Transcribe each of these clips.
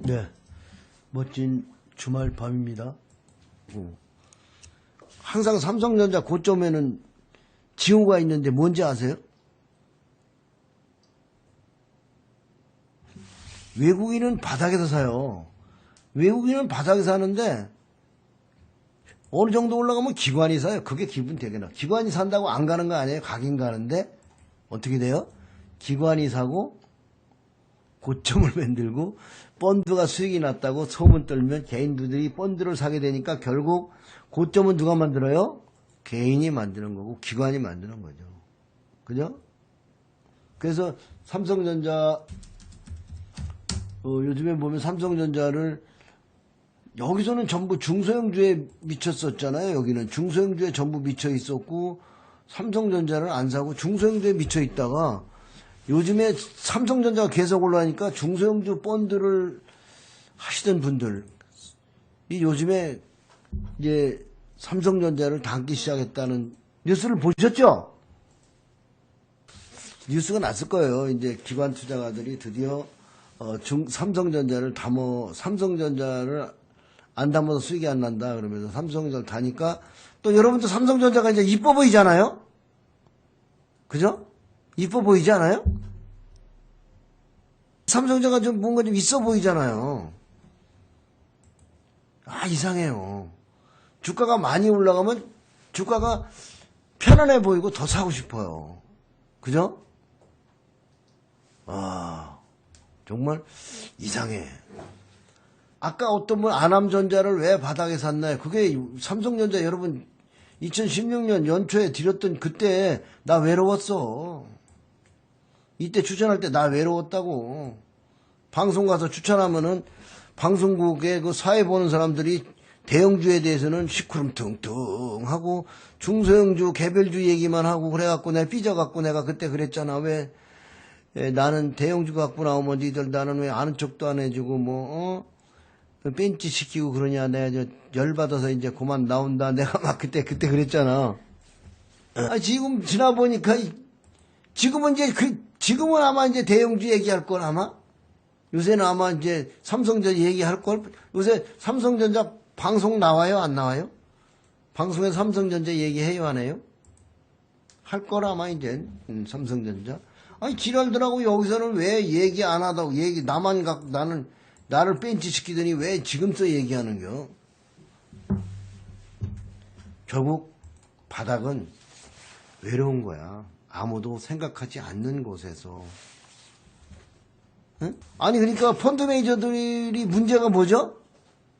네. 멋진 주말 밤입니다. 어. 항상 삼성전자 고점에는 징후가 있는데 뭔지 아세요? 외국인은 바닥에서 사요. 외국인은 바닥에서 사는데 어느 정도 올라가면 기관이 사요. 그게 기분 되게 나. 기관이 산다고 안 가는 거 아니에요? 가긴 가는데 어떻게 돼요? 기관이 사고 고점을 만들고 펀드가 수익이 났다고 소문 떨면 개인들이 펀드를 사게 되니까 결국 고점은 누가 만들어요? 개인이 만드는 거고 기관이 만드는 거죠. 그죠? 그래서 삼성전자 어, 요즘에 보면 삼성전자를 여기서는 전부 중소형주에 미쳤었잖아요. 여기는 중소형주에 전부 미쳐 있었고 삼성전자를 안 사고 중소형주에 미쳐 있다가 요즘에 삼성전자가 계속 올라가니까 중소형주 펀드를 하시던 분들 이 요즘에 이제 삼성전자를 담기 시작했다는 뉴스를 보셨죠? 뉴스가 났을 거예요. 이제 기관 투자가들이 드디어 어, 중, 삼성전자를 담어 삼성전자를 안 담아서 수익이 안 난다 그러면서 삼성전자를 다니까 또 여러분도 삼성전자가 이제 이뻐 보이잖아요. 그죠? 이뻐 보이지 않아요? 삼성전자가 좀 뭔가 좀 있어 보이잖아요. 아 이상해요. 주가가 많이 올라가면 주가가 편안해 보이고 더 사고 싶어요. 그죠? 아 정말 이상해. 아까 어떤 분 아남전자를 왜 바닥에 샀나요? 그게 삼성전자 여러분 2016년 연초에 드렸던 그때 나 외로웠어. 이때 추천할 때 나 외로웠다고. 방송 가서 추천하면은 방송국에 그 사회 보는 사람들이 대형주에 대해서는 시쿠름퉁퉁 하고 중소형주 개별주 얘기만 하고 그래갖고 내가 삐져갖고 내가 그때 그랬잖아. 왜 에, 나는 대형주 갖고 나오면 니들 나는 왜 아는 척도 안 해주고 뭐 어? 벤치 시키고 그러냐 내가 저 열받아서 이제 그만 나온다 내가 막 그때 그때 그랬잖아 아, 지금 지나 보니까 이- 지금은 이제 그 지금은 아마 이제 대형주 얘기할 걸 아마 요새는 아마 이제 삼성전자 얘기할 걸 요새 삼성전자 방송 나와요? 안 나와요? 방송에 삼성전자 얘기해요? 안 해요? 할 걸 아마 이제 음, 삼성전자. 아니 지랄들하고 여기서는 왜 얘기 안 하다고 얘기 나만 갖고 나는 나를 벤치 시키더니 왜 지금서 얘기하는겨? 결국 바닥은 외로운 거야 아무도 생각하지 않는 곳에서 응? 아니 그러니까 펀드 매니저들이 문제가 뭐죠?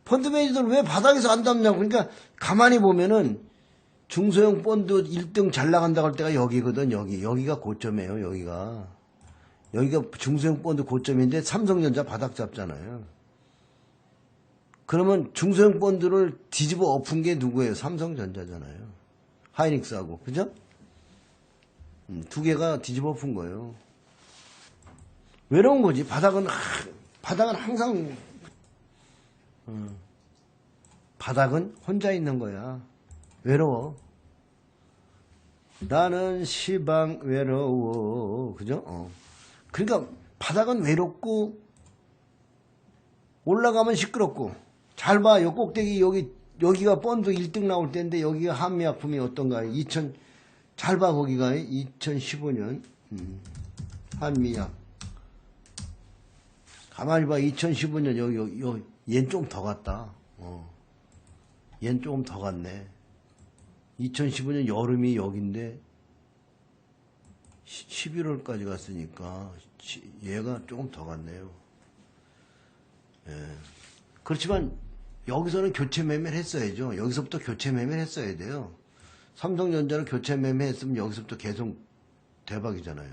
펀드 매니저들 왜 바닥에서 안 담냐고 그러니까 가만히 보면은 중소형 펀드 1등 잘 나간다고 할 때가 여기거든, 여기. 여기가 고점이에요, 여기가. 여기가 중소형 펀드 고점인데 삼성전자 바닥 잡잖아요. 그러면 중소형 펀드를 뒤집어 엎은 게 누구예요? 삼성전자잖아요. 하이닉스하고. 그죠? 음, 두 개가 뒤집어 엎은 거예요. 외로운 거지. 바닥은, 하- 바닥은 항상, 어, 바닥은 혼자 있는 거야. 외로워. 나는 시방 외로워. 그죠? 어. 그러니까 바닥은 외롭고 올라가면 시끄럽고 잘 봐. 요 꼭대기 여기 여기가 펀드 1등 나올 때인데 여기가 한미약품이 어떤가? 2000 잘 봐 거기가 2015년 음, 한미약 가만히 봐 2015년 여기 여기 여기 얜좀더 갔다. 어. 얜 조금 더 갔네. 2015년 여름이 여긴데 11월까지 갔으니까 시- 얘가 조금 더 갔네요. 예. 그렇지만 여기서는 교체 매매를 했어야죠. 여기서부터 교체 매매를 했어야 돼요. 삼성전자는 교체 매매했으면 여기서부터 계속 대박이잖아요.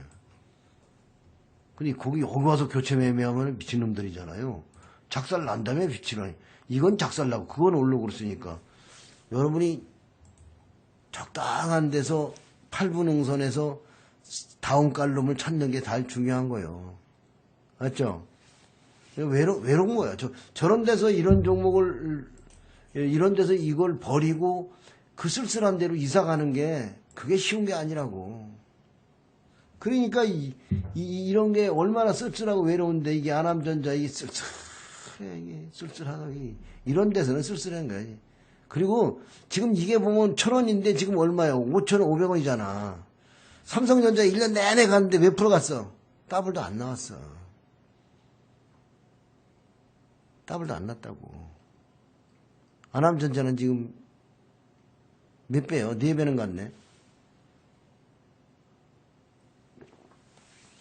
근데 거기 여기 와서 교체 매매하면 미친놈들이잖아요. 작살 난 다음에 미치라니. 이건 작살 나고 그건 오르고 그랬으니까 여러분이 적당한 데서 8분 응선에서 다운 깔룸을 찾는 게 다 중요한 거예요. 맞죠? 외로, 외로운 거야. 저, 저런 데서 이런 종목을, 이런 데서 이걸 버리고 그 쓸쓸한 데로 이사 가는 게 그게 쉬운 게 아니라고. 그러니까 이, 이, 런게 얼마나 쓸쓸하고 외로운데 이게 안암전자 이 쓸쓸 그래 이게 쓸쓸하다 이- 이런 데서는 쓸쓸한 거야 그리고 지금 이게 보면 천 원인데 지금 얼마요 5,500원이잖아. 삼성전자 1년 내내 갔는데 몇 프로 갔어? 더블도 안 나왔어. 더블도 안 났다고. 아남전자는 지금 몇 배요? 네 배는 갔네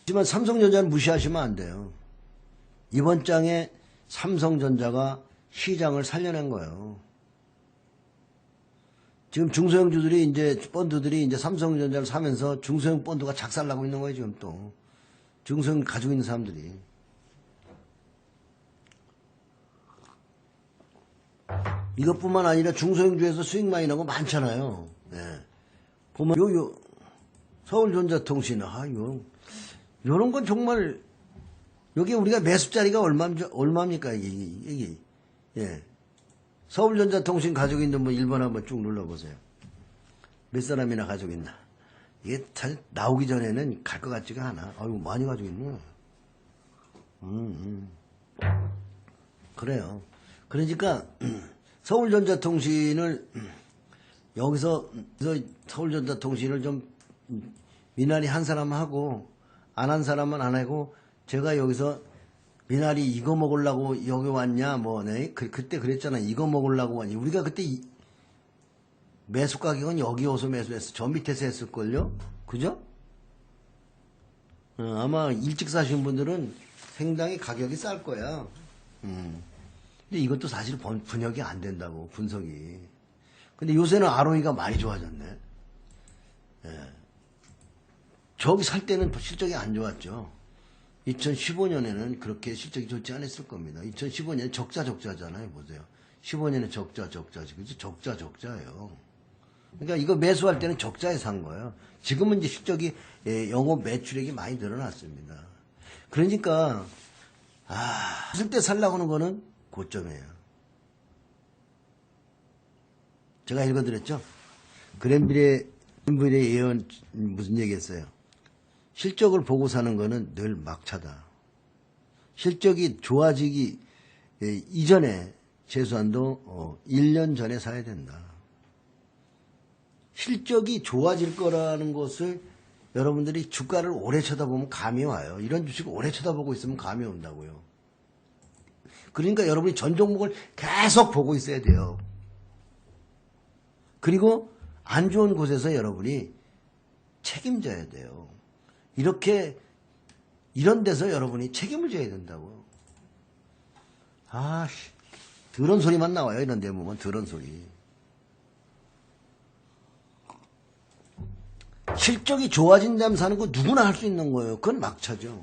하지만 삼성전자는 무시하시면 안 돼요. 이번 장에 삼성전자가 시장을 살려낸 거예요. 지금 중소형주들이 이제 펀드들이 이제 삼성전자를 사면서 중소형 펀드가 작살나고 있는 거예요, 지금 또. 중소형 가지고 있는 사람들이. 이것뿐만 아니라 중소형주에서 수익 많이 나고 많잖아요. 예. 보면 요, 요, 서울전자통신, 아, 요, 요런 건 정말, 여기 우리가 매수자리가 얼마, 얼마입니까, 이게, 이게. 예. 서울전자통신 가지고 있는 분 1번 한번 쭉 눌러보세요. 몇 사람이나 가지고 있나. 이게 잘 나오기 전에는 갈 것 같지가 않아. 아유, 많이 가지고 있네. 음, 음. 그래요. 그러니까, 서울전자통신을, 여기서, 그래서 서울전자통신을 좀, 미나리 한 사람 하고, 안 한 사람은 안 하고, 제가 여기서 미나리 이거 먹으려고 여기 왔냐, 뭐, 네? 그, 그때 그랬잖아. 이거 먹으려고 왔냐. 우리가 그때 이- 매수 가격은 여기 오서 매수했어. 저 밑에서 했을걸요? 그죠? 어, 아마 일찍 사신 분들은 상당히 가격이 쌀 거야. 음. 근데 이것도 사실 번- 분역이 안 된다고, 분석이. 근데 요새는 ROE가 많이 좋아졌네. 예. 저기 살 때는 실적이 안 좋았죠. 2015년에는 그렇게 실적이 좋지 않았을 겁니다. 2015년 적자 적자잖아요. 보세요. 15년에 적자 적자지. 그죠? 적자 적자예요. 그러니까 이거 매수할 때는 적자에 산 거예요. 지금은 이제 실적이 예, 영업 매출액이 많이 늘어났습니다. 그러니까 아, 있을 때 살라고 하는 거는 고점이에요. 제가 읽어드렸죠? 그랜빌의, 그랜빌의 예언 무슨 얘기했어요? 실적을 보고 사는 거는 늘 막차다. 실적이 좋아지기 예, 이전에 최소한도 어, 1년 전에 사야 된다. 실적이 좋아질 거라는 것을 여러분들이 주가를 오래 쳐다보면 감이 와요. 이런 주식을 오래 쳐다보고 있으면 감이 온다고요. 그러니까 여러분이 전 종목을 계속 보고 있어야 돼요. 그리고 안 좋은 곳에서 여러분이 책임져야 돼요. 이렇게 이런 데서 여러분이 책임을 져야 된다고. 아씨, 더러운 소리만 나와요. 이런 데 보면 더러운 소리. 실적이 좋아진다면 사는 거 누구나 할 수 있는 거예요. 그건 막차죠.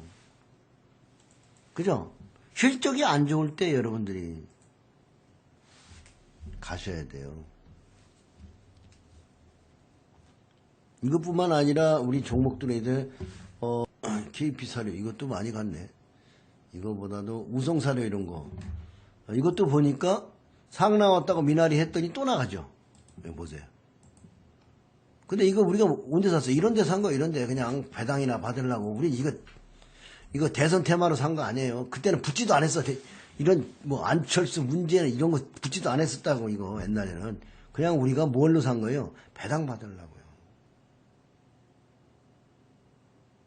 그죠? 실적이 안 좋을 때 여러분들이 가셔야 돼요. 이것뿐만 아니라 우리 종목들에 어, KP 사료 이것도 많이 갔네. 이거보다도 우성 사료 이런 거. 어, 이것도 보니까 상 나왔다고 미나리 했더니 또 나가죠. 보세요. 근데 이거 우리가 언제 샀어? 이런 데 산 거 이런 데 그냥 배당이나 받으려고. 우리 이거 이거 대선 테마로 산 거 아니에요. 그때는 붙지도. 대- 이런 뭐 안철수 문제는 이런 거 붙지도 안 했었다고 이거 옛날에는. 그냥 우리가 뭘로 산 거예요? 배당 받으려고요.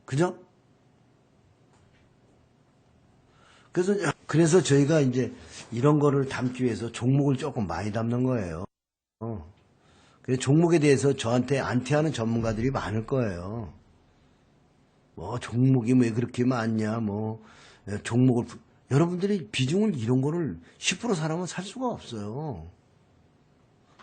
그죠? 그래서 그래서 저희가 이제 이런 거를 담기 위해서 종목을 조금 많이 담는 거예요. 어. 그래서 종목에 대해서 저한테 안티하는 전문가들이 많을 거예요. 뭐 종목이 왜 그렇게 많냐, 뭐 예, 종목을 부- 여러분들이 비중을 이런 거를 10% 사람은 살 수가 없어요.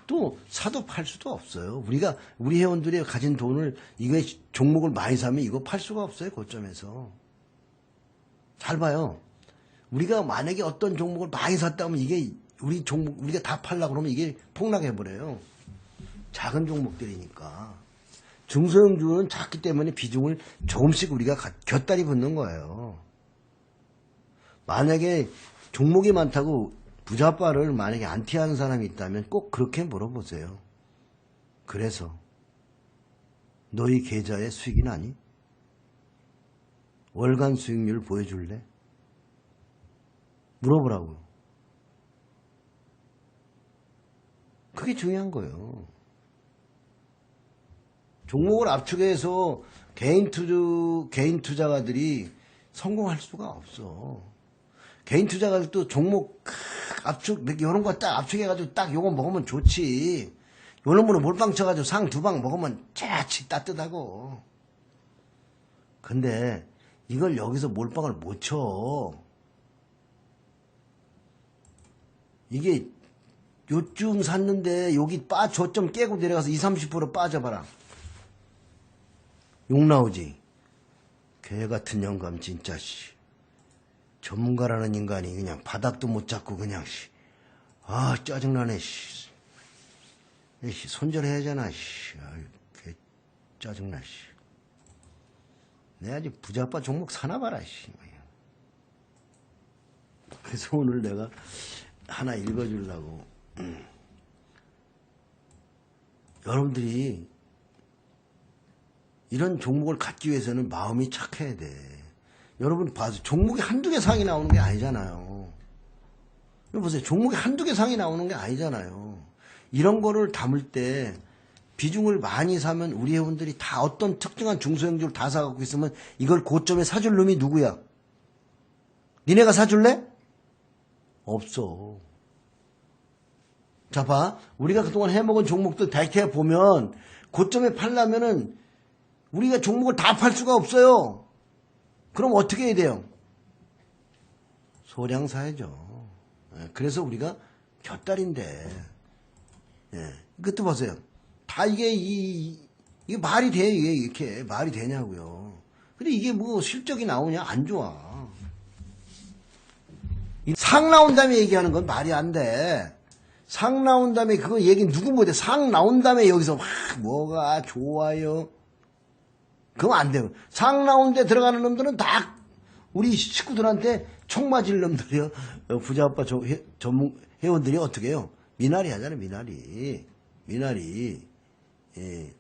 또 사도 팔 수도 없어요. 우리가 우리 회원들이 가진 돈을 이거 종목을 많이 사면 이거 팔 수가 없어요. 고점에서 잘 봐요. 우리가 만약에 어떤 종목을 많이 샀다면 이게 우리 종목 우리가 다 팔라 그러면 이게 폭락해 버려요. 작은 종목들이니까 중소형주는 작기 때문에 비중을 조금씩 우리가 곁다리 붙는 거예요. 만약에 종목이 많다고 부자빠를 만약에 안티하는 사람이 있다면 꼭 그렇게 물어보세요. 그래서 너희 계좌의 수익이 나니? 월간 수익률 보여줄래? 물어보라고요. 그게 중요한 거예요. 종목을 압축해서 개인 투자, 개인 투자가들이 성공할 수가 없어. 개인 투자가들도 종목 크, 압축, 이런 거 딱 압축해가지고 딱 요거 먹으면 좋지. 요런 거는 몰빵 쳐가지고 상 두 방 먹으면 자치 따뜻하고. 근데 이걸 여기서 몰빵을 못 쳐. 이게 요쯤 샀는데 여기 빠 저점 깨고 내려가서 2, 30% 빠져봐라. 욕 나오지. 개 같은 영감 진짜 씨. 전문가라는 인간이 그냥 바닥도 못 잡고 그냥 씨. 아 짜증나네 씨. 씨 손절해야 하잖아 씨. 아유 개 짜증나 씨. 내 아직 부자빠 종목 사나 봐라 씨. 그래서 오늘 내가 하나 읽어주려고. 음. 여러분들이 이런 종목을 갖기 위해서는 마음이 착해야 돼. 여러분 봐서 종목이 한두 개 상이 나오는 게 아니잖아요. 보세요. 종목이 한두 개 상이 나오는 게 아니잖아요. 이런 거를 담을 때 비중을 많이 사면 우리 회원들이 다 어떤 특정한 중소형주를 다 사갖고 있으면 이걸 고점에 사줄 놈이 누구야? 니네가 사줄래? 없어. 자, 봐. 우리가 그동안 해먹은 종목들 대개 보면 고점에 팔려면은 우리가 종목을 다 팔 수가 없어요. 그럼 어떻게 해야 돼요? 소량 사야죠. 예, 그래서 우리가 곁다리인데, 예, 그것도 보세요. 다 이게, 이, 이게 말이 돼, 이게 이렇게. 말이 되냐고요. 근데 이게 뭐 실적이 나오냐? 안 좋아. 이상 나온 다음에 얘기하는 건 말이 안 돼. 상 나온 다음에 그거 얘기 누구 못해. 상 나온 다음에 여기서 막 뭐가 좋아요. 그럼 안 돼요. 상데 들어가는 놈들은 다 우리 식구들한테 총 맞을 놈들이요. 어, 부자 아빠 저, 회, 전문 회원들이 어떻게 해요? 미나리 하잖아요, 미나리. 미나리. 예.